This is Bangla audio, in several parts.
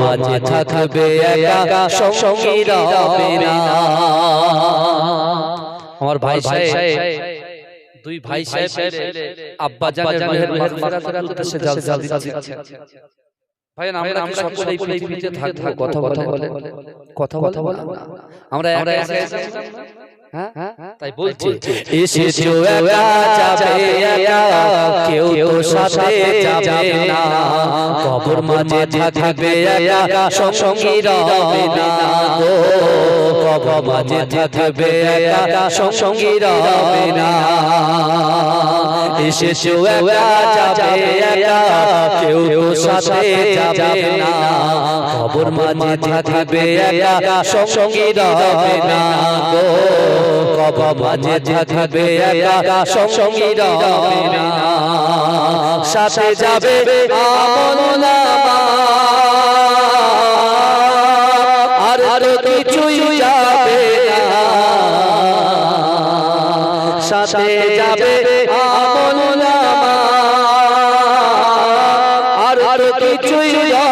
মাঝে থাকবে একা সঙ্গী রবে না। আমার ভাই সাহেব দুই ভাই সাহেব আব্বা জানের মাহের মাগফিরাতের উদ্দেশ্যে জাল জাল দিচ্ছে। ভাই আমরা আমরা সকলে পৃথিবীতে থাকব কথা কথা বলে কথা কথা বলে। আমরা একা একা তাই বলছি। এসেছ একা যাবে একা। কেউ তো সাথে যাবে না। কবর মাঝে থাকবে একা। সঙ্গী রবে না গো। কবর মাঝে থাকবে একা। সঙ্গী রবে না। এসেছ একা যাবে একা। কেউ তো সাথে যাবে না। কবর মাঝে থাকবে একা সঙ্গী রবে না গো। কবর মাঝে থাকবে একা সঙ্গী রবে না। সাথে যাবে আমল নামা। আর আর কিছুই যাবে না। সাথে যাবে আমল নামা। আর আর কিছুই যাবে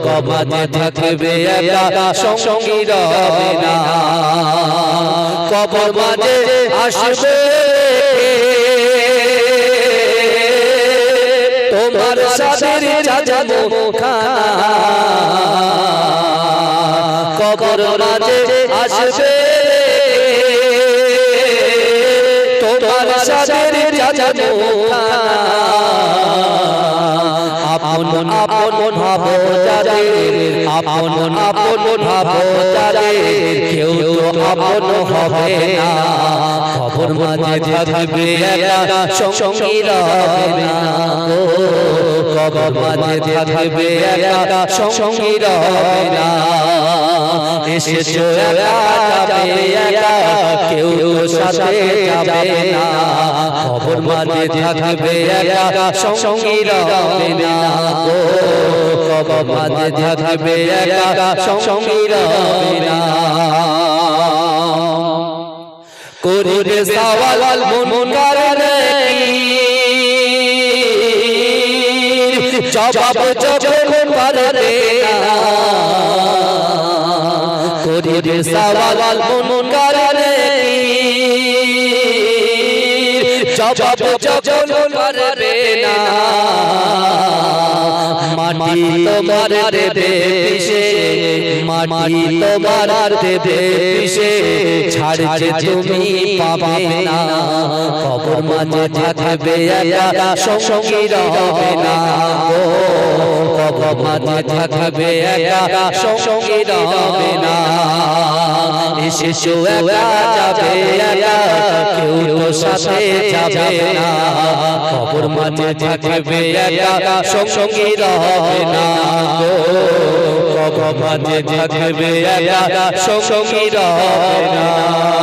মাঝে থাকবে একা, সঙ্গী রবে না। কবর মাঝে আসবে। তোমার সাদের চাচাবো কবর মাঝে আসবে। তোমার সাদের চাচাবো আপন আপন ভাব যাদের আপন আপন ভাব যাদের কেউ তো আপন হবে না। খবর মাঝে থাকবে একা, সঙ্গী রবে না গো। খবর মাঝে থাকবে একা, সঙ্গী রবে না। এসেছ কেউ সাথে যাবে না। খবর মাঝে থাকবে একা। সঙ্গী রবে না গো। খবর মাঝে থাকবে একা। সঙ্গী রবে না। করিবে সওয়াল মন কারণে জবাব যখন পারবে না। করিবে সওয়াল মন কারণে জবাব যখন মাটি তোমার দেবে পিছে মাটি তোমার দেবে পিছে ছাড় যে তুমি পাবে না কবর মাঝে থাকবে একা সঙ্গী রবে না মাঝে থাকবে একা, সঙ্গী রবে না। এসেছ একা যাবে একা, কেউ তো সাথে যাবে না। কবর মাঝে থাকবে একা, সঙ্গী রবে না কবর মাঝে থাকবে একা, সঙ্গী রবে না।